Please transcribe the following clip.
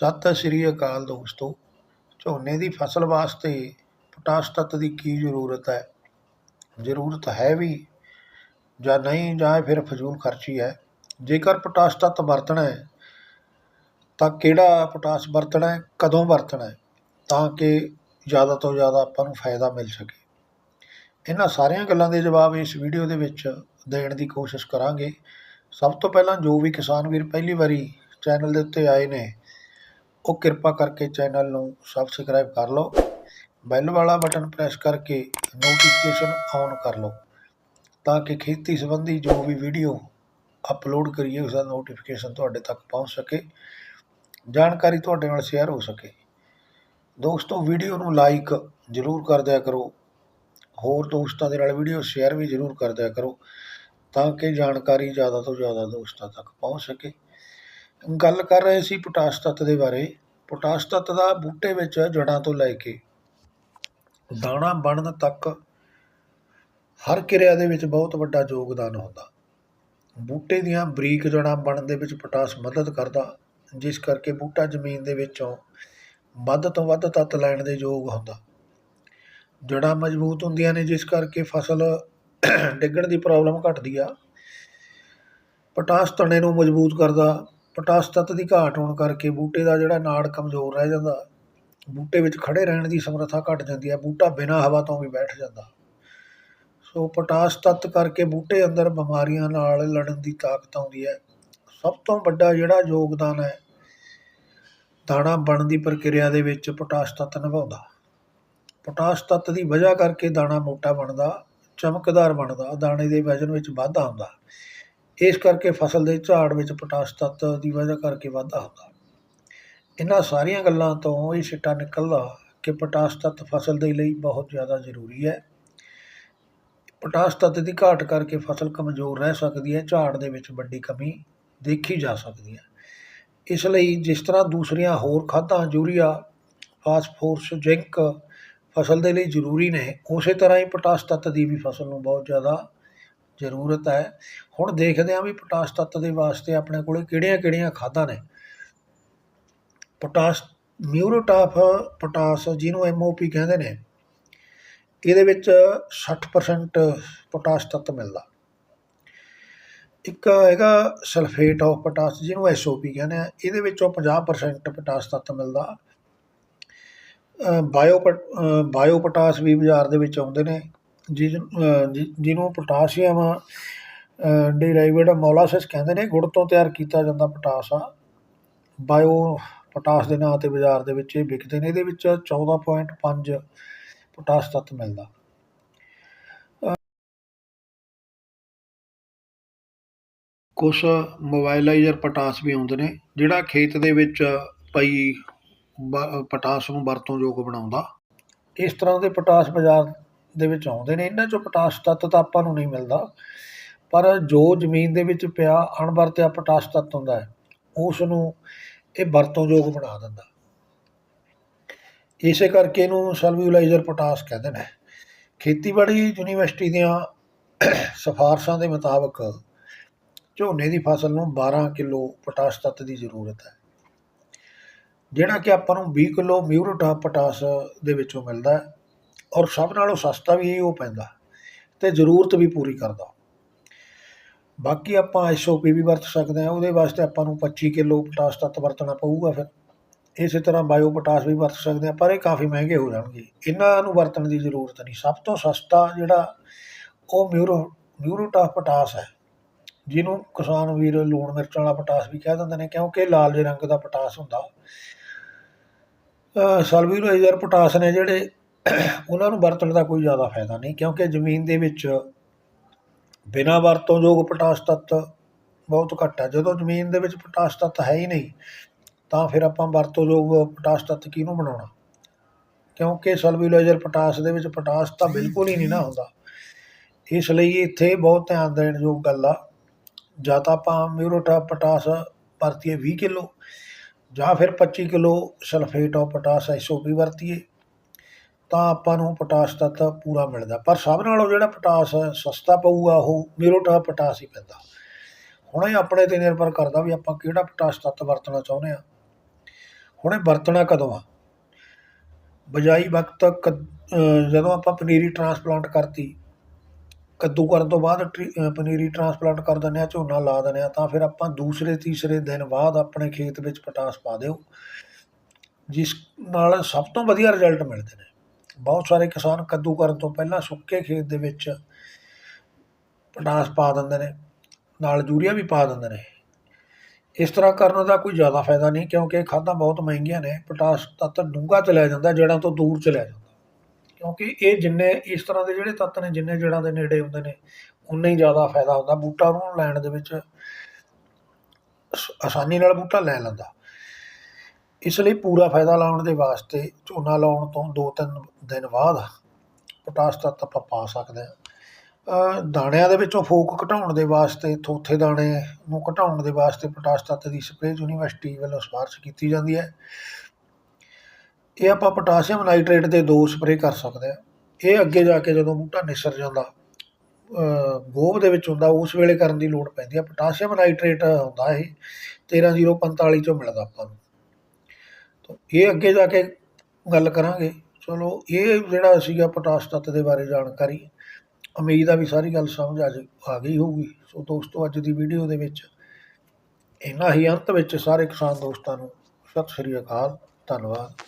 ਸਤਿ ਸ੍ਰੀ ਅਕਾਲ ਦੋਸਤੋ। ਝੋਨੇ ਦੀ ਫਸਲ ਵਾਸਤੇ ਪੋਟਾਸ਼ ਤੱਤ ਦੀ ਕੀ ਜ਼ਰੂਰਤ ਹੈ? ਜ਼ਰੂਰਤ ਹੈ ਵੀ ਜਾਂ ਨਹੀਂ ਜਾਂ ਫਿਰ ਫਜ਼ੂਲ ਖਰਚੀ ਹੈ। ਜੇਕਰ ਪੋਟਾਸ਼ ਤੱਤ ਵਰਤਣਾ ਹੈ, ਤਾਂ ਕਿਹੜਾ ਪੋਟਾਸ਼ ਵਰਤਣਾ ਹੈ, ਕਦੋਂ ਵਰਤਣਾ ਹੈ, ਤਾਂ ਕਿ ਜ਼ਿਆਦਾ ਤੋਂ ਜ਼ਿਆਦਾ ਆਪਾਂ ਨੂੰ ਫਾਇਦਾ ਮਿਲ ਸਕੇ। ਇਹਨਾਂ ਸਾਰੀਆਂ ਗੱਲਾਂ ਦੇ ਜਵਾਬ ਇਸ ਵੀਡੀਓ ਦੇ ਵਿੱਚ ਦੇਣ ਦੀ ਕੋਸ਼ਿਸ਼ ਕਰਾਂਗੇ। ਸਭ ਤੋਂ ਪਹਿਲਾਂ ਜੋ ਵੀ ਕਿਸਾਨ ਵੀਰ ਪਹਿਲੀ ਵਾਰੀ ਚੈਨਲ ਦੇ ਉੱਤੇ ਆਏ ਨੇ ਉਹ ਕਿਰਪਾ ਕਰਕੇ ਚੈਨਲ ਨੂੰ ਸਬਸਕ੍ਰਾਈਬ ਕਰ ਲਓ। ਬੈਲ ਵਾਲਾ ਬਟਨ ਪ੍ਰੈਸ ਕਰਕੇ ਨੋਟੀਫਿਕੇਸ਼ਨ ਔਨ ਕਰ ਲਓ ਤਾਂ ਕਿ ਖੇਤੀ ਸੰਬੰਧੀ ਜੋ ਵੀ ਵੀਡੀਓ ਅਪਲੋਡ ਕਰੀਏ ਉਸ ਦਾ ਨੋਟੀਫਿਕੇਸ਼ਨ ਤੁਹਾਡੇ ਤੱਕ ਪਹੁੰਚ ਸਕੇ, ਜਾਣਕਾਰੀ ਤੁਹਾਡੇ ਨਾਲ ਸ਼ੇਅਰ ਹੋ ਸਕੇ। ਦੋਸਤੋ ਵੀਡੀਓ ਨੂੰ ਲਾਈਕ ਜ਼ਰੂਰ ਕਰ ਦਿਆ ਕਰੋ। ਹੋਰ ਦੋਸਤਾਂ ਦੇ ਨਾਲ ਵੀਡੀਓ ਸ਼ੇਅਰ ਵੀ ਜ਼ਰੂਰ ਕਰ ਦਿਆ ਕਰੋ ਤਾਂ ਕਿ ਜਾਣਕਾਰੀ ਜ਼ਿਆਦਾ ਤੋਂ ਜ਼ਿਆਦਾ ਦੋਸਤਾਂ ਤੱਕ ਪਹੁੰਚ ਸਕੇ। ਗੱਲ ਕਰ ਰਹੇ ਸੀ ਪੋਟਾਸ਼ ਤੱਤ ਦੇ ਬਾਰੇ। ਪੋਟਾਸ਼ ਤੱਤ ਦਾ ਬੂਟੇ ਵਿੱਚ ਜੜਾਂ ਤੋਂ ਲੈ ਕੇ ਦਾਣਾ ਬਣਨ ਤੱਕ ਹਰ ਕਿਰਿਆ ਦੇ ਵਿੱਚ ਬਹੁਤ ਵੱਡਾ ਯੋਗਦਾਨ ਹੁੰਦਾ। ਬੂਟੇ ਦੀਆਂ ਬਰੀਕ ਜੜਾਂ ਬਣਨ ਦੇ ਵਿੱਚ ਪੋਟਾਸ਼ ਮਦਦ ਕਰਦਾ, ਜਿਸ ਕਰਕੇ ਬੂਟਾ ਜ਼ਮੀਨ ਦੇ ਵਿੱਚੋਂ ਵੱਧ ਤੋਂ ਵੱਧ ਤੱਤ ਲੈਣ ਦੇ ਯੋਗ ਹੁੰਦਾ। ਜੜਾਂ ਮਜ਼ਬੂਤ ਹੁੰਦੀਆਂ ਨੇ, ਜਿਸ ਕਰਕੇ ਫਸਲ ਡਿੱਗਣ ਦੀ ਪ੍ਰੋਬਲਮ ਘਟਦੀ ਆ। ਪੋਟਾਸ਼ ਤਣੇ ਨੂੰ ਮਜ਼ਬੂਤ ਕਰਦਾ ਪੋਟਾਸ਼ ਤੱਤ ਦੀ ਘਾਟ ਹੋਣ ਕਰਕੇ ਬੂਟੇ ਦਾ ਜਿਹੜਾ ਨਾੜ ਕਮਜ਼ੋਰ ਰਹਿ ਜਾਂਦਾ। ਬੂਟੇ ਵਿੱਚ ਖੜੇ ਰਹਿਣ ਦੀ ਸਮਰੱਥਾ ਘਟ ਜਾਂਦੀ ਹੈ। ਬੂਟਾ ਬਿਨਾਂ ਹਵਾ ਤੋਂ ਵੀ ਬੈਠ ਜਾਂਦਾ। ਸੋ ਪੋਟਾਸ਼ ਤੱਤ ਕਰਕੇ ਬੂਟੇ ਅੰਦਰ ਬਿਮਾਰੀਆਂ ਨਾਲ ਲੜਨ ਦੀ ਤਾਕਤ ਆਉਂਦੀ ਹੈ। ਸਭ ਤੋਂ ਵੱਡਾ ਜਿਹੜਾ ਯੋਗਦਾਨ ਹੈ, ਦਾਣਾ ਬਣਨ ਦੀ ਪ੍ਰਕਿਰਿਆ ਦੇ ਵਿੱਚ ਪੋਟਾਸ਼ ਤੱਤ ਨਿਭਾਉਂਦਾ। ਪੋਟਾਸ਼ ਤੱਤ ਦੀ ਵਜ੍ਹਾ ਕਰਕੇ ਦਾਣਾ ਮੋਟਾ ਬਣਦਾ, ਚਮਕਦਾਰ ਬਣਦਾ, ਦਾਣੇ ਦੇ ਵਜ਼ਨ ਵਿੱਚ ਵਾਧਾ ਹੁੰਦਾ। ਇਸ ਕਰਕੇ ਫਸਲ ਦੇ ਝਾੜ ਵਿੱਚ ਪੋਟਾਸ਼ ਤੱਤ ਦੀ ਵਜ੍ਹਾ ਕਰਕੇ ਵਾਧਾ ਹੁੰਦਾ। ਇਹਨਾਂ ਸਾਰੀਆਂ ਗੱਲਾਂ ਤੋਂ ਇਹ ਸਿੱਟਾ ਨਿਕਲਦਾ ਕਿ ਪੋਟਾਸ਼ ਤੱਤ ਫਸਲ ਦੇ ਲਈ ਬਹੁਤ ਜ਼ਿਆਦਾ ਜ਼ਰੂਰੀ ਹੈ। ਪੋਟਾਸ਼ ਤੱਤ ਦੀ ਘਾਟ ਕਰਕੇ ਫਸਲ ਕਮਜ਼ੋਰ ਰਹਿ ਸਕਦੀ ਹੈ, ਝਾੜ ਦੇ ਵਿੱਚ ਵੱਡੀ ਕਮੀ ਦੇਖੀ ਜਾ ਸਕਦੀ ਹੈ। ਇਸ ਲਈ ਜਿਸ ਤਰ੍ਹਾਂ ਦੂਸਰੀਆਂ ਹੋਰ ਖਾਦਾਂ, ਯੂਰੀਆ, ਫਾਸਫੋਰਸ, ਜ਼ਿੰਕ ਫਸਲ ਦੇ ਲਈ ਜ਼ਰੂਰੀ ਨੇ, ਉਸੇ ਤਰ੍ਹਾਂ ਹੀ ਪੋਟਾਸ਼ ਤੱਤ ਦੀ ਵੀ ਫਸਲ ਨੂੰ ਬਹੁਤ ਜ਼ਿਆਦਾ ਜ਼ਰੂਰਤ ਹੈ। ਹੁਣ ਦੇਖਦੇ ਹਾਂ ਵੀ ਪੋਟਾਸ਼ ਤੱਤ ਦੇ ਵਾਸਤੇ ਆਪਣੇ ਕੋਲੇ ਕਿਹੜੀਆਂ-ਕਿਹੜੀਆਂ ਖਾਦਾਂ ਨੇ। ਪੋਟਾਸ਼ ਮਿਊਰੋਟਾਫ ਪੋਟਾਸ਼ ਜਿਹਨੂੰ ਐਮਓਪੀ ਕਹਿੰਦੇ ਨੇ, ਇਹਦੇ ਵਿੱਚ 60% ਪੋਟਾਸ਼ ਤੱਤ ਮਿਲਦਾ। ਇੱਕ ਹੈਗਾ ਸਲਫੇਟ ਆਫ ਪੋਟਾਸ਼ ਜਿਹਨੂੰ ਐਸਓਪੀ ਕਹਿੰਦੇ ਆ, ਇਹਦੇ ਵਿੱਚੋਂ 50% ਪੋਟਾਸ਼ ਤੱਤ ਮਿਲਦਾ। ਬਾਇਓ ਬਾਇਓ ਪੋਟਾਸ਼ ਵੀ ਬਾਜ਼ਾਰ ਦੇ ਵਿੱਚ ਆਉਂਦੇ ਨੇ। ਜਿਸ ਜਿਹਨੂੰ ਪੋਟਾਸ਼ੀਅਮ ਡਿਰਾਈਵਡ ਮੋਲਾਸਿਸ ਕਹਿੰਦੇ ਨੇ, ਗੁੜ ਤੋਂ ਤਿਆਰ ਕੀਤਾ ਜਾਂਦਾ ਪੋਟਾਸ਼ ਆ। ਬਾਇਓ ਪੋਟਾਸ਼ ਦੇ ਨਾਂ ਤੇ ਬਾਜ਼ਾਰ ਦੇ ਵਿੱਚ ਇਹ ਵਿਕਦੇ ਨੇ, ਇਹਦੇ ਵਿੱਚ 14.5 ਪੋਟਾਸ਼ ਤੱਤ ਮਿਲਦਾ। ਕੁਛ ਮੋਬਾਈਲਾਈਜ਼ਰ ਪੋਟਾਸ਼ ਵੀ ਆਉਂਦੇ ਨੇ, ਜਿਹੜਾ ਖੇਤ ਦੇ ਵਿੱਚ ਪਈ ਪੋਟਾਸ਼ ਨੂੰ ਵਰਤੋਂਯੋਗ ਬਣਾਉਂਦਾ। ਇਸ ਤਰ੍ਹਾਂ ਦੇ ਪੋਟਾਸ਼ ਬਾਜ਼ਾਰ ਦੇ ਵਿੱਚ ਆਉਂਦੇ ਨੇ, ਇਹਨਾਂ ਚੋਂ ਪੋਟਾਸ਼ ਤੱਤ ਤਾਂ ਆਪਾਂ ਨੂੰ ਨਹੀਂ ਮਿਲਦਾ, ਪਰ ਜੋ ਜ਼ਮੀਨ ਦੇ ਵਿੱਚ ਪਿਆ ਅਣਵਰਤਿਆ ਪੋਟਾਸ਼ ਤੱਤ ਹੁੰਦਾ ਹੈ ਉਸ ਨੂੰ ਇਹ ਵਰਤੋਂਯੋਗ ਬਣਾ ਦਿੰਦਾ। ਇਸੇ ਕਰਕੇ ਇਹਨੂੰ ਸਲਵਿਊਲਾਈਜ਼ਰ ਪੋਟਾਸ਼ ਕਹਿੰਦੇ ਨੇ। ਖੇਤੀਬਾੜੀ ਯੂਨੀਵਰਸਿਟੀ ਦੀਆਂ ਸਿਫਾਰਸ਼ਾਂ ਦੇ ਮੁਤਾਬਕ ਝੋਨੇ ਦੀ ਫਸਲ ਨੂੰ 12 ਕਿਲੋ ਪੋਟਾਸ਼ ਤੱਤ ਦੀ ਜ਼ਰੂਰਤ ਹੈ। ਜਿਹੜਾ ਕਿ ਆਪਾਂ ਨੂੰ 20 ਕਿਲੋ ਮਿਊਰੋਟਾ ਪੋਟਾਸ਼ ਦੇ ਵਿੱਚੋਂ ਮਿਲਦਾ ਹੈ। ਔਰ ਸਭ ਨਾਲੋਂ ਸਸਤਾ ਵੀ ਇਹ ਉਹ ਪੈਂਦਾ ਤੇ ਜ਼ਰੂਰਤ ਵੀ ਪੂਰੀ ਕਰਦਾ। ਬਾਕੀ ਆਪਾਂ ਐਸਓਪੀ ਵੀ ਵਰਤ ਸਕਦੇ ਹਾਂ, ਉਹਦੇ ਵਾਸਤੇ ਆਪਾਂ ਨੂੰ 25 ਕਿਲੋ ਪੋਟਾਸ਼ ਤੱਤ ਵਰਤਣਾ ਪਊਗਾ ਫਿਰ। ਇਸੇ ਤਰ੍ਹਾਂ ਬਾਇਓ ਪੋਟਾਸ਼ ਵੀ ਵਰਤ ਸਕਦੇ ਹਾਂ, ਪਰ ਇਹ ਕਾਫੀ ਮਹਿੰਗੇ ਹੋ ਜਾਣਗੇ। ਇਹਨਾਂ ਨੂੰ ਵਰਤਣ ਦੀ ਜ਼ਰੂਰਤ ਨਹੀਂ। ਸਭ ਤੋਂ ਸਸਤਾ ਜਿਹੜਾ ਉਹ ਮਿਊਰੋ ਮਿਊਰੋਟਾਫ ਪੋਟਾਸ਼ ਹੈ, ਜਿਹਨੂੰ ਕਿਸਾਨ ਵੀਰ ਲੂਣ ਮਿਰਚ ਵਾਲਾ ਪੋਟਾਸ਼ ਵੀ ਕਹਿ ਦਿੰਦੇ ਨੇ, ਕਿਉਂਕਿ ਲਾਲ ਜਿਹੇ ਰੰਗ ਦਾ ਪੋਟਾਸ਼ ਹੁੰਦਾ। ਸਲਵੀਲਾਈਜ਼ਰ ਪੋਟਾਸ਼ ਨੇ ਜਿਹੜੇ ਉਹਨਾਂ ਨੂੰ ਵਰਤਣ ਦਾ ਕੋਈ ਜ਼ਿਆਦਾ ਫਾਇਦਾ ਨਹੀਂ, ਕਿਉਂਕਿ ਜ਼ਮੀਨ ਦੇ ਵਿੱਚ ਬਿਨਾਂ ਵਰਤੋਂਯੋਗ ਪੋਟਾਸ਼ ਤੱਤ ਬਹੁਤ ਘੱਟ ਹੈ ਜਦੋਂ ਜ਼ਮੀਨ ਦੇ ਵਿੱਚ ਪੋਟਾਸ਼ ਤੱਤ ਹੈ ਹੀ ਨਹੀਂ, ਤਾਂ ਫਿਰ ਆਪਾਂ ਵਰਤੋਂਯੋਗ ਪੋਟਾਸ਼ ਤੱਤ ਕਿਹਨੂੰ ਬਣਾਉਣਾ? ਕਿਉਂਕਿ ਸਲਵੀਲਾਈਜ਼ਰ ਪੋਟਾਸ਼ ਦੇ ਵਿੱਚ ਪੋਟਾਸ਼ ਤਾਂ ਬਿਲਕੁਲ ਹੀ ਨਹੀਂ ਨਾ ਹੁੰਦਾ। ਇਸ ਲਈ ਇੱਥੇ ਬਹੁਤ ਧਿਆਨ ਦੇਣ ਯੋਗ ਗੱਲ ਆ, ਜਾਂ ਤਾਂ ਆਪਾਂ ਮਿਊਰੋਟਾ ਪੋਟਾਸ਼ ਵਰਤੀਏ 20 ਕਿਲੋ, ਜਾਂ ਫਿਰ 25 kilo sulphate of potash SOP ਵਰਤੀਏ। ਤਾਂ ਆਪਾਂ ਨੂੰ ਪੋਟਾਸ਼ ਤੱਤ ਪੂਰਾ ਮਿਲਦਾ। ਪਰ ਸਭ ਨਾਲੋਂ ਜਿਹੜਾ ਪੋਟਾਸ਼ ਸਸਤਾ ਪਊਗਾ, ਉਹ ਮਿਊਰੋਟਾ ਪੋਟਾਸ਼ ਹੀ ਪੈਂਦਾ। ਹੁਣ ਇਹ ਆਪਣੇ ਤੇ ਨਿਰਭਰ ਕਰਦਾ ਵੀ ਆਪਾਂ ਕਿਹੜਾ ਪੋਟਾਸ਼ ਤੱਤ ਵਰਤਣਾ ਚਾਹੁੰਦੇ ਆ ਹੁਣ ਇਹ ਵਰਤਣਾ ਕਦੋਂ ਆ? ਬਜਾਈ ਵਕਤ ਕ- ਜਦੋਂ ਆਪਾਂ ਪਨੀਰੀ ਟਰਾਂਸਪਲਾਂਟ ਕਰਤੀ, ਕੱਦੂ ਕਰਨ ਤੋਂ ਬਾਅਦ ਟਰੀ- ਪਨੀਰੀ ਟਰਾਂਸਪਲਾਂਟ ਕਰ ਦਿੰਦੇ ਆ ਝੋਨਾ ਲਾ ਦਿੰਦੇ ਆ ਤਾਂ ਫਿਰ ਆਪਾਂ ਦੂਸਰੇ, ਤੀਸਰੇ ਦਿਨ ਬਾਅਦ ਆਪਣੇ ਖੇਤ ਵਿੱਚ ਪੋਟਾਸ ਪਾ ਦਿਓ। ਜਿਸ ਨਾਲ ਸਭ ਤੋਂ ਵਧੀਆ ਰਿਜ਼ਲਟ ਮਿਲਦੇ ਨੇ। ਬਹੁਤ ਸਾਰੇ ਕਿਸਾਨ ਕੱਦੂ ਕਰਨ ਤੋਂ ਪਹਿਲਾਂ ਸੁੱਕੇ ਖੇਤ ਦੇ ਵਿੱਚ ਪੋਟਾਸ ਪਾ ਦਿੰਦੇ ਨੇ, ਨਾਲ ਯੂਰੀਆ ਵੀ ਪਾ ਦਿੰਦੇ ਨੇ। ਇਸ ਤਰ੍ਹਾਂ ਕਰਨ ਦਾ ਕੋਈ ਜ਼ਿਆਦਾ ਫਾਇਦਾ ਨਹੀਂ, ਕਿਉਂਕਿ ਇਹ ਖਾਦਾਂ ਬਹੁਤ ਮਹਿੰਗੀਆਂ ਨੇ, ਪੋਟਾਸ਼ ਤੱਤ ਡੂੰਘਾ ਚਲਿਆ ਜਾਂਦਾ, ਜੜ੍ਹਾਂ ਤੋਂ ਦੂਰ ਚਲਿਆ ਜਾਂਦਾ। ਕਿਉਂਕਿ ਇਹ ਜਿੰਨੇ, ਇਸ ਤਰ੍ਹਾਂ ਦੇ ਜਿਹੜੇ ਤੱਤ ਨੇ, ਜਿੰਨੇ ਜੜ੍ਹਾਂ ਦੇ ਨੇੜੇ ਹੁੰਦੇ ਨੇ, ਉਨਾ ਹੀ ਜ਼ਿਆਦਾ ਫਾਇਦਾ ਹੁੰਦਾ। ਬੂਟਾ ਉਹਨੂੰ ਲੈਣ ਦੇ ਵਿੱਚ ਆਸਾਨੀ ਨਾਲ ਬੂਟਾ ਲੈ ਲੈਂਦਾ। ਇਸ ਲਈ ਪੂਰਾ ਫਾਇਦਾ ਲਾਉਣ ਦੇ ਵਾਸਤੇ ਝੋਨਾ ਲਾਉਣ ਤੋਂ ਦੋ ਤਿੰਨ ਦਿਨ ਬਾਅਦ ਪੋਟਾਸ਼ ਤੱਤ ਆਪਾਂ ਪਾ ਸਕਦੇ ਹਾਂ। ਦਾਣਿਆਂ ਦੇ ਵਿੱਚੋਂ ਫੂਕ ਘਟਾਉਣ ਦੇ ਵਾਸਤੇ, ਥੋਥੇ ਦਾਣੇ ਨੂੰ ਘਟਾਉਣ ਦੇ ਵਾਸਤੇ ਪੋਟਾਸ਼ ਤੱਤ ਦੀ ਸਪਰੇਅ ਯੂਨੀਵਰਸਿਟੀ ਵੱਲੋਂ ਸਿਫਾਰਸ਼ ਕੀਤੀ ਜਾਂਦੀ ਹੈ। ਇਹ ਆਪਾਂ ਪੋਟਾਸ਼ੀਅਮ ਨਾਈਟ੍ਰੇਟ ਦੇ ਦੋ ਸਪਰੇਅ ਕਰ ਸਕਦੇ ਹਾਂ। ਇਹ ਅੱਗੇ ਜਾ ਕੇ ਜਦੋਂ ਬੂਟਾ ਨਿਸਰ ਜਾਂਦਾ ਗੋਭ ਦੇ ਵਿੱਚ ਹੁੰਦਾ, ਉਸ ਵੇਲੇ ਕਰਨ ਦੀ ਲੋੜ ਪੈਂਦੀ ਹੈ। ਪੋਟਾਸ਼ੀਅਮ ਨਾਈਟ੍ਰੇਟ ਹੁੰਦਾ ਇਹ 13045 ਚੋਂ ਮਿਲਦਾ ਆਪਾਂ ਨੂੰ। ਇਹ ਅੱਗੇ ਜਾ ਕੇ ਗੱਲ ਕਰਾਂਗੇ। ਚਲੋ, ਇਹ ਜਿਹੜਾ ਸੀਗਾ ਪੋਟਾਸ਼ ਤੱਤ ਦੇ ਬਾਰੇ ਜਾਣਕਾਰੀ, ਉਮੀਦ ਆ ਵੀ ਸਾਰੀ ਗੱਲ ਸਮਝ ਆ ਜੀ ਆ ਗਈ ਹੋਊਗੀ। ਸੋ ਦੋਸਤੋ, ਅੱਜ ਦੀ ਵੀਡੀਓ ਦੇ ਵਿੱਚ ਇਹਨਾਂ ਹੀ। ਅੰਤ ਵਿੱਚ ਸਾਰੇ ਕਿਸਾਨ ਦੋਸਤਾਂ ਨੂੰ ਸਤਿ ਸ੍ਰੀ ਅਕਾਲ, ਧੰਨਵਾਦ।